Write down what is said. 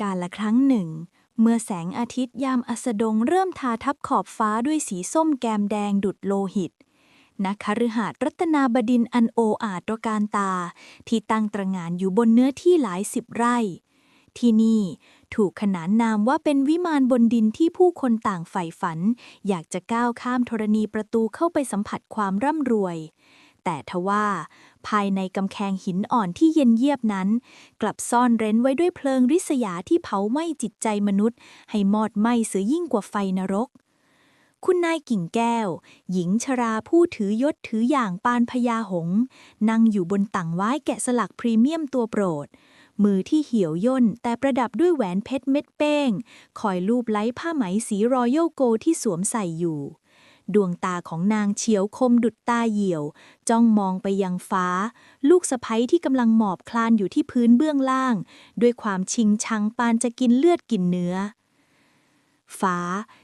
กาลละครั้งหนึ่ง เมื่อแสงอาทิตย์ยามอัสดงเริ่มทาทับขอบฟ้าด้วยสีส้มแกมแดงดุดโลหิตณคฤหาสน์รัตนาบดินอันโออาจตระการตา ที่ตั้งตระงานอยู่บนเนื้อที่หลายสิบไร่ ที่นี่ถูกขนานนามว่าเป็นวิมานบนดินที่ผู้คนต่างใฝ่ฝัน อยากจะก้าวข้ามธรณีประตูเข้าไปสัมผัสความร่ำรวย แต่ทว่า ภายในกำแพงหินอ่อนที่เย็นเยียบนั้น กลับซ่อนเร้นไว้ด้วยเพลิงริษยาที่เผาไหม้จิตใจมนุษย์ ให้มอดไหม้เสือยิ่งกว่าไฟนรก คุณนายกิ่งแก้ว หญิงชราผู้ถือยศถืออย่างปานพญาหง นั่งอยู่บนต่างไว้แกะสลักพรีเมียมตัวโปรดมือที่เหี่ยวย่นแต่ประดับด้วยแหวนเพชรเม็ดเป้ง คอยลูบไล้ผ้าไหมสีรอยัลโกที่สวมใส่อยู่ ดวงตาของนางเฉียวคมดุดตาเหี่ยว จ้องมองไปยังฟ้า ลูกสะใภ้ที่กำลังหมอบคลานอยู่ที่พื้นเบื้องล่าง ด้วยความชิงชังปานจะกินเลือดกินเนื้อ ฟ้า